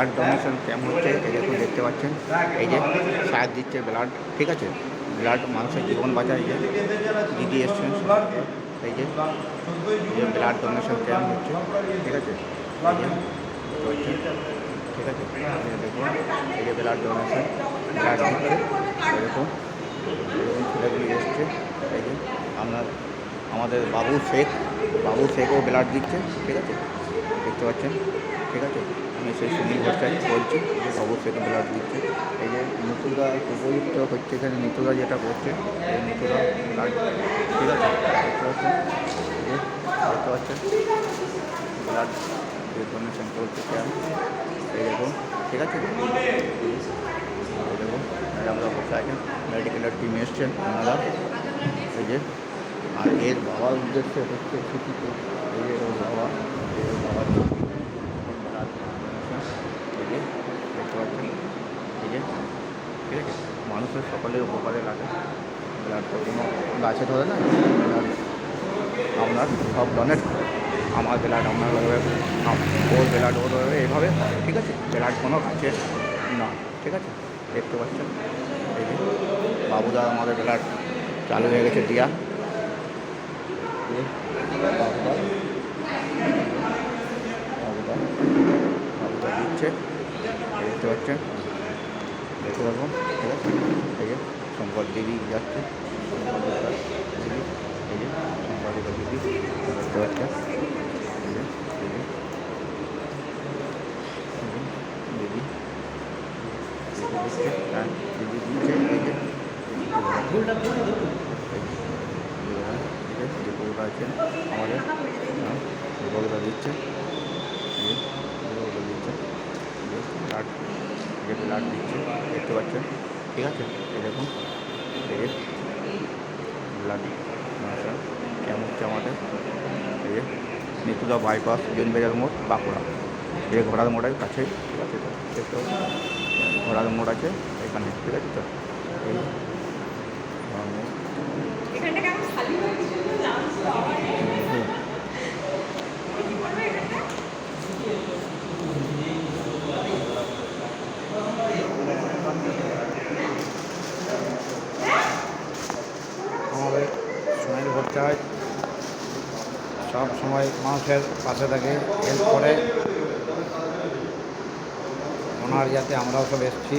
Blood donation camp হচ্ছে, এই দেখুন দেখতে পাচ্ছেন, এই যে সার দিচ্ছে ব্লাড, ঠিক আছে? ব্লাড মানুষের জীবন বাঁচায় যে দিদি এসছেন, এই যে ব্লাড ডোনেশন ক্যাম্প হচ্ছে, ঠিক আছে? ঠিক আছে? দেখুন, এই যে ব্লাড ডোনেশন, ব্লাড দিচ্ছে, এরকম এরকম ছেলেগুলি এসছে, এই যে আপনার আমাদের বাবু শেখ, বাবু শেখও ব্লাড দিচ্ছে, ঠিক আছে? দেখতে পাচ্ছেন ঠিক আছে আমি সেই সুনীল ভট্টাচার্য বলছি যে বাবু শেখ ব্লাড দিচ্ছে এই যে নিতুদা উপযুক্ত হচ্ছে এখানে নিতুদা যেটা করছে এই নিতুদা ব্লাড ঠিক আছে দেখতে পাচ্ছেন এই যে দেখতে পাচ্ছেন ব্লাড যে ডোনেশন করছে ক্যাম্প এই দেখুন ঠিক আছে এই যে এই দেখুন ম্যাডামরা বসে আছেন মেডিকেলের টিম এসছেন ওনারা এই যে আর এর বাবার উদ্দেশ্য হচ্ছে ছুটিতে এই যে ওর বাবা ঠিক আছে মানুষের সকলের উপকারে লাগে। ব্লাড তো কোনো গাছে ধরে না? আপনার সব ডোনেট আমার ব্লাড আপনার লাগবে ওর ব্লাড ওর লাগবে এইভাবে, ঠিক আছে? ব্লাড কোনো গাছে না, ঠিক আছে? দেখতে পাচ্ছেন? এই বাবুদা আমাদের ব্লাড চালু হয়ে গেছে, দিয়া। বাবুদা দিচ্ছে এই দেখতে পাচ্ছেন দেখতে পাবো ঠিক আছে এই যে শঙ্কর দিদি যাচ্ছে শঙ্কর দিদি এই যে শঙ্কর দিদি দেখতে পাচ্ছেন এই যে ব্লাড দিচ্ছে দেখতে পাচ্ছেন। ঠিক আছে? এরকম ব্লাড ডোনেশন কেমন হচ্ছে আমাদের? এই যে নিতুদা বাইপাস জৈনবাজার মোড়, বাঁকুড়া। এই ঘোড়ার মোড়ের কাছে, ঠিক আছে তো? দেখতে? ঘোড়ার মোড় আছে এখানে, ঠিক আছে তো? এই ঘোড়ার মোড় এখানটা কেমন খালি হয়ে গেছে লাঞ্চ আবার হুম। কি করবে এখানটা আমাদের ভট্টাচার্য সব সময় মানুষের পাশে থাকে। হেল্প করে ওনার যাতে আমরাও সব এসছি।